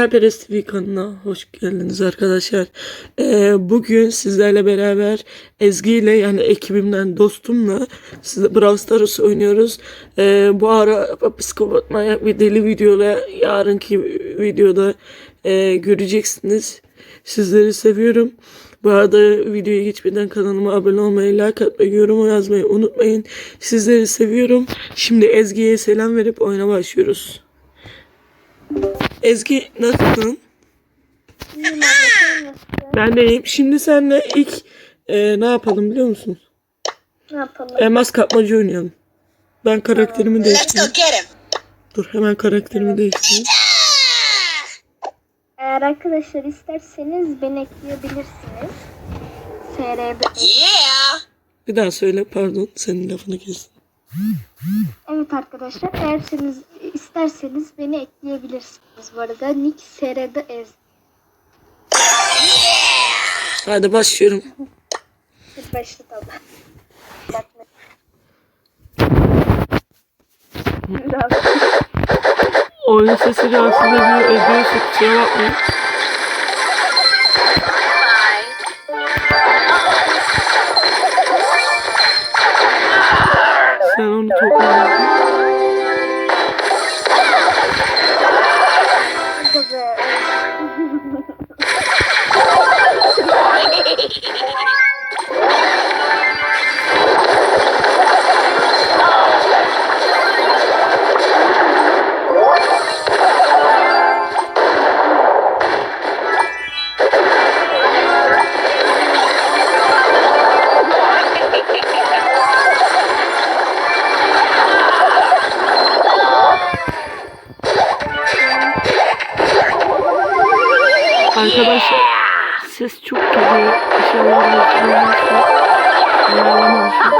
Hayalperest TV kanalına hoş geldiniz arkadaşlar. Ee, bugün sizlerle beraber Ezgi ile yani ekibimden dostumla size Brawl Stars oynuyoruz. Ee, bu ara psikopat manyak bir deli videoyla yarınki videoda e, göreceksiniz. Sizleri seviyorum. Bu arada videoya geçmeden kanalıma abone olmayı, like atmayı, yorum yazmayı unutmayın. Sizleri seviyorum. Şimdi Ezgi'ye selam verip oyuna başlıyoruz. Ezgi nasılsın? Ben de iyiyim. Şimdi senle ilk e, ne yapalım biliyor musun? Ne yapalım? Elmas kapmaca oynayalım. Ben karakterimi Let's go değiştireyim. get him. Dur hemen karakterimi değiştireyim. Eğer arkadaşlar isterseniz beni ekleyebilirsiniz. SRB. Yeah. Bir daha söyle pardon senin lafını kestim. Evet arkadaşlar eğer siz isterseniz beni ekleyebilirsiniz. Bu arada Nick SRB Ez. Hadi başlıyorum. Hadi başlatalım. Oyun sesi rahatsız ediyor. Ediyorsa kusura bakmayın. Sen Arkadaşlar ses çok geliyor. İnşallah razı Ayarlamamışım.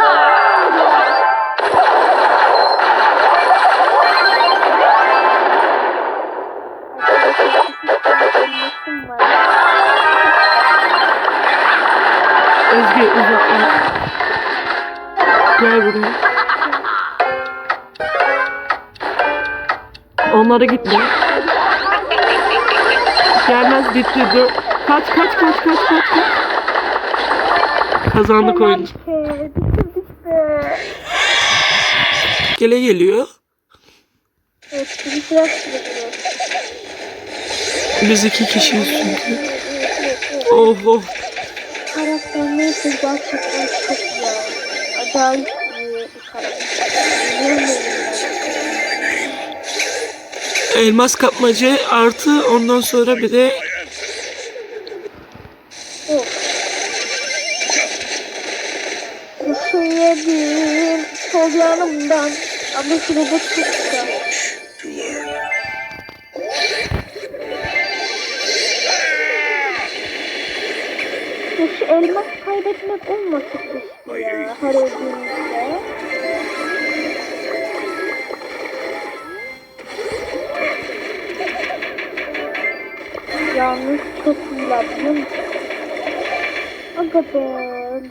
Özge uzaklaş. Gel buraya. Onlara gitme. Gelmez bitti dur. Kaç kaç kaç kaç kaç kaç. Kazandık oyunu. Gele geliyor. Evet. Biz iki kişiyiz çünkü. Oh oh. Karakterleri gerçekten çok iyi. Acayip iyi bir karakter. Elmas kapmaca artı ondan sonra bir de yedim sol yanımdan ama sırada çıktı. Elmas kaybetmek olmasın ya her öldüğümüzde. Biliyor musun? Aga be.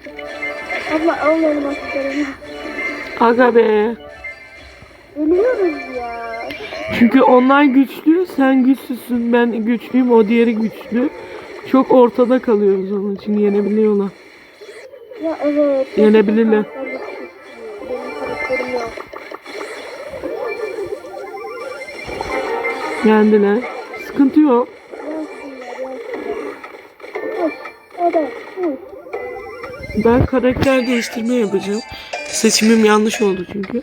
Abla al elmaslarını. aga be. Ölüyoruz ya. Çünkü onlar güçlü, sen güçsüzsün, ben güçlüyüm, o diğeri güçlü. Çok ortada kalıyoruz onun için yenebiliyorlar. Ya evet. Yenebilirler. Yendiler. Sıkıntı yok. Evet. Hoş. Ben karakter değiştirme yapacağım. Seçimim yanlış oldu çünkü.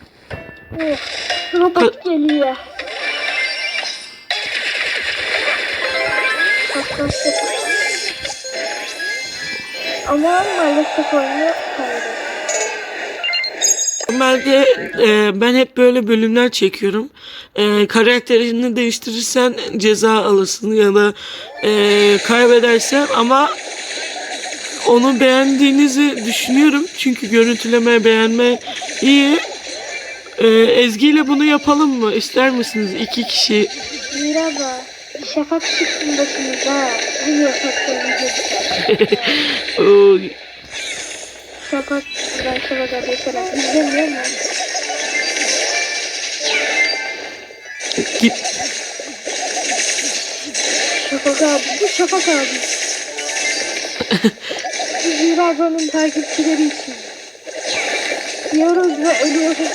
Oh. Robot geliyor. Kaklaştık. Ama maalesef oyunu kaybettik. Normalde e, ben hep böyle bölümler çekiyorum. E, karakterini değiştirirsen ceza alırsın ya da e, kaybedersen ama onu beğendiğinizi düşünüyorum. Çünkü görüntüleme, beğenme iyi. E, Ezgi ile bunu yapalım mı? İster misiniz? iki kişi. Merhaba. Şafak çıktın başımıza. Bu yasaklarını Oo, Şafak, ben Şafak abi selam. İzlemiyor mu? git. Şafak abi. Bu Şafak abi. Ablanın takipçileri için. Ve ölüyoruz.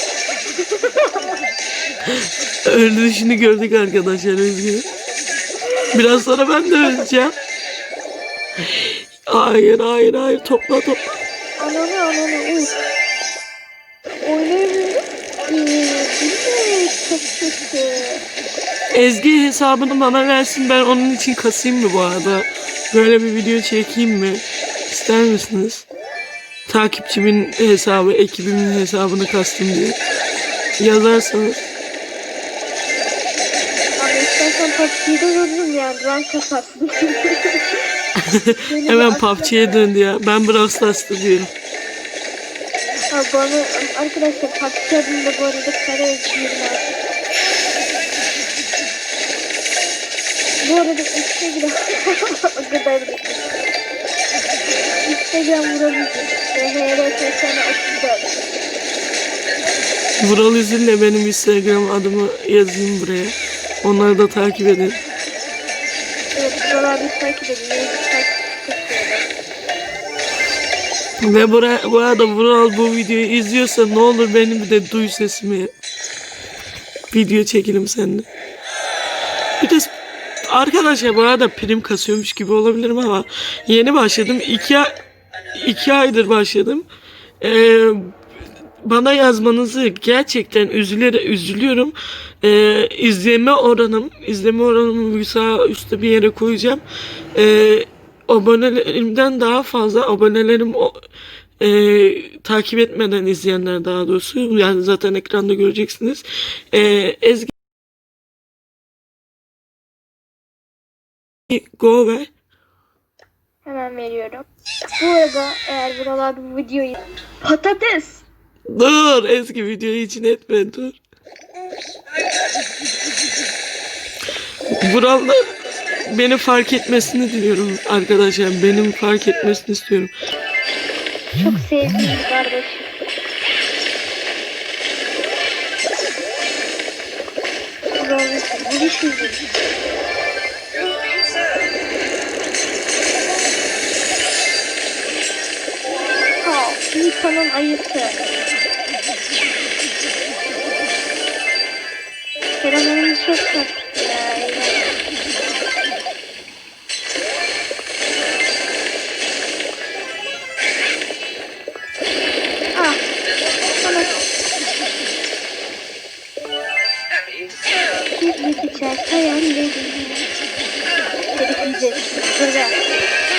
Öldürüşünü gördük arkadaşlar Ezgi. Biraz sonra ben de öleceğim. Hayır hayır hayır topla topla. Ananı ananı uy. Oynayamıyorum. Ee, bilmiyorum. Çok kötü. Ezgi hesabını bana versin ben onun için kasayım mı bu arada? Böyle bir video çekeyim mi? İster misiniz? Takipçimin hesabı, ekibimin hesabını kastım diye. Yazarsanız. Ama istersen PUBG'de döndüm yani. Ben kapattım. Hemen PUBG'ye döndü ya. Ben Brawl Stars'ta diyorum. Bana arkadaşlar PUBG adında bu arada kara özgürüm artık. Bu arada Instagram o kadar da Instagram vurabildim. DHRTSN 34. Vural Üzül'le benim Instagram adımı yazayım buraya. Onları da takip edin. Evet takip edin. Ve bura, bu arada Vural bu videoyu izliyorsa ne olur benim de duy sesimi. Video çekelim seninle. Bir de arkadaşlar bu arada prim kasıyormuş gibi olabilirim ama yeni başladım. İki, ay- iki aydır başladım. Ee, bana yazmanızı gerçekten üzülerek üzülüyorum. Ee, izleme oranım, izleme oranımı sağ üstte bir yere koyacağım. Ee, abonelerimden daha fazla abonelerim o, e, takip etmeden izleyenler daha doğrusu yani zaten ekranda göreceksiniz. Ee, Ezgi Go ver. Hemen veriyorum. Bu arada eğer buralarda bu videoyu patates Dur Ezgi videoyu için etme dur. Buralı beni fark etmesini diliyorum arkadaşlar. Benim fark etmesini istiyorum. çok sevdiğim kardeşim. Buralarda bu düşündüm. İnsanın ayısı. Kerem Hanım çok tatlı ya. Ah, bana çiçek hayallerim. Dedikçe, böyle.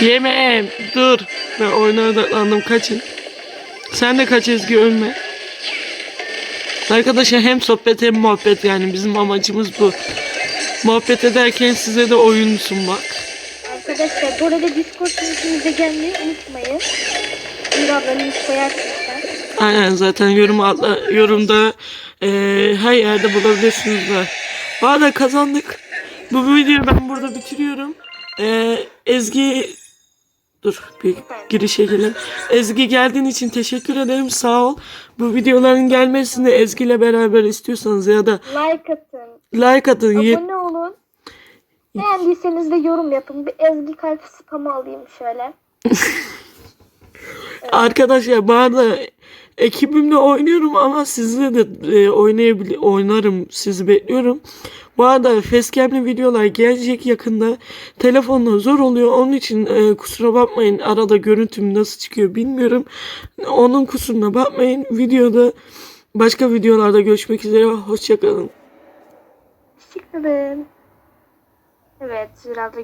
Yemeğim dur. Ben oyuna odaklandım kaçın. Sen de kaç Ezgi ölme. Arkadaşlar hem sohbet hem muhabbet yani bizim amacımız bu. Muhabbet ederken size de oyun sunmak. Arkadaşlar bu arada Discord sunucumuza gelmeyi unutmayın. Bir ablanın koyarsın sen. Aynen zaten yorum altla, yorumda eee, her yerde bulabilirsiniz. Bu arada kazandık. Bu videoyu ben burada bitiriyorum. Eee, Ezgi dur bir girişe gelelim. Ezgi geldiğin için teşekkür ederim. Sağ ol. Bu videoların gelmesini Ezgi ile beraber istiyorsanız ya da Like atın. like atın. Abone olun. Beğendiyseniz de yorum yapın. Bir Ezgi kalp spamı alayım şöyle. Arkadaşlar bu arada ekibimle oynuyorum ama sizle de e, oynayabil oynarım. Sizi bekliyorum. Bu arada facecam'li videolar gelecek yakında. Telefonla zor oluyor. Onun için e, kusura bakmayın. Arada görüntüm nasıl çıkıyor bilmiyorum. Onun kusuruna bakmayın. Videoda başka videolarda görüşmek üzere. Hoşçakalın. Çıkmadım. Evet Züral da.